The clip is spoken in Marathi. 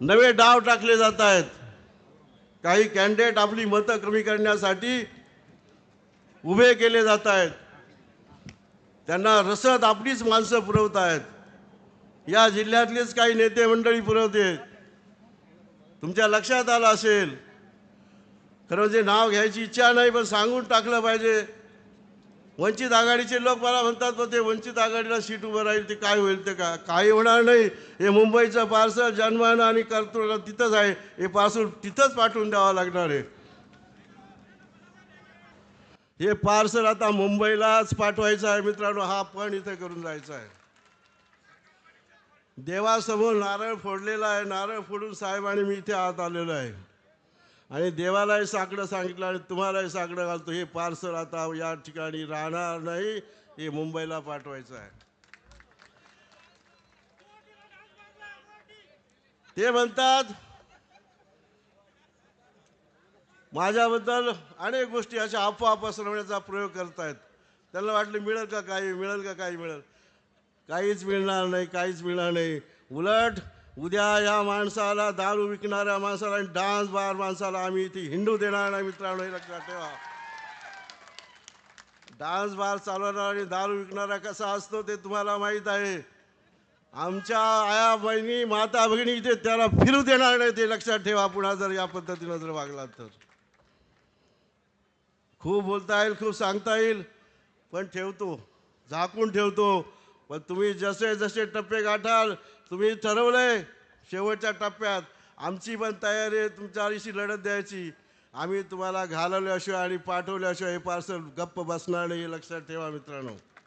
नवे डाव टाकले जात आहेत. काही कॅन्डिडेट आपली मतं कमी करण्यासाठी उभे केले जात आहेत. त्यांना रसद आपलीच माणसं पुरवत आहेत. या जिल्ह्यातलेच काही नेते मंडळी पुरवते. तुमच्या लक्षात आलं असेल. खरं म्हणजे नाव घ्यायची इच्छा नाही पण सांगून टाकलं पाहिजे. वंचित आघाडीचे लोक मला म्हणतात पण ते वंचित आघाडीला सीट उभं राहील ते काय होईल ते का काही होणार नाही. हे मुंबईचं पार्सल जन्मानं आणि कर्तृत्व तिथंच आहे. हे पार्सल तिथंच पाठवून द्यावं लागणार आहे. हे पार्सल आता मुंबईलाच पाठवायचं आहे मित्रांनो. हा पण इथे करून जायचा आहे. देवासमोर नारळ फोडलेला आहे. नारळ फोडून साहेबांनी मी इथे आत आलेलो आहे. आणि देवालाही साकडं सांगितलं आणि तुम्हालाही साकडं घालतो. हे पार्सल आता या ठिकाणी राहणार नाही. हे मुंबईला पाठवायचं आहे. ते म्हणतात माझ्याबद्दल अनेक गोष्टी अशा अफवा पसरवण्याचा प्रयोग करतायत. त्यांना वाटलं मिळेल का काही? मिळेल का काही? मिळेल. काहीच मिळणार नाही काहीच मिळणार नाही. उलट उद्या या माणसाला दारू विकणाऱ्या माणसाला आणि डान्स बार माणसाला आम्ही इथे हिंडू देणार नाही मित्रांनो हे लक्षात ठेवा. डान्स बार चालवणारा आणि दारू विकणारा कसा असतो ते तुम्हाला माहीत आहे. आमच्या आया बहिणी माता भगिनी इथे त्याला फिरू देणार नाही ते लक्षात ठेवा. पुन्हा जर या पद्धतीनं जर वागला तर. खूप बोलता येईल खूप सांगता येईल पण ठेवतो झाकून ठेवतो. पण तुम्ही जसे जसे टप्पे गाठाल तुम्ही ठरवलंय शेवटच्या टप्प्यात. आमची पण तयारी आहे तुमच्याशी लढत द्यायची. आम्ही तुम्हाला घालवल्याशिवाय आणि पाठवल्याशिवाय हे पार्सल गप्प बसणार नाही हे लक्षात ठेवा मित्रांनो.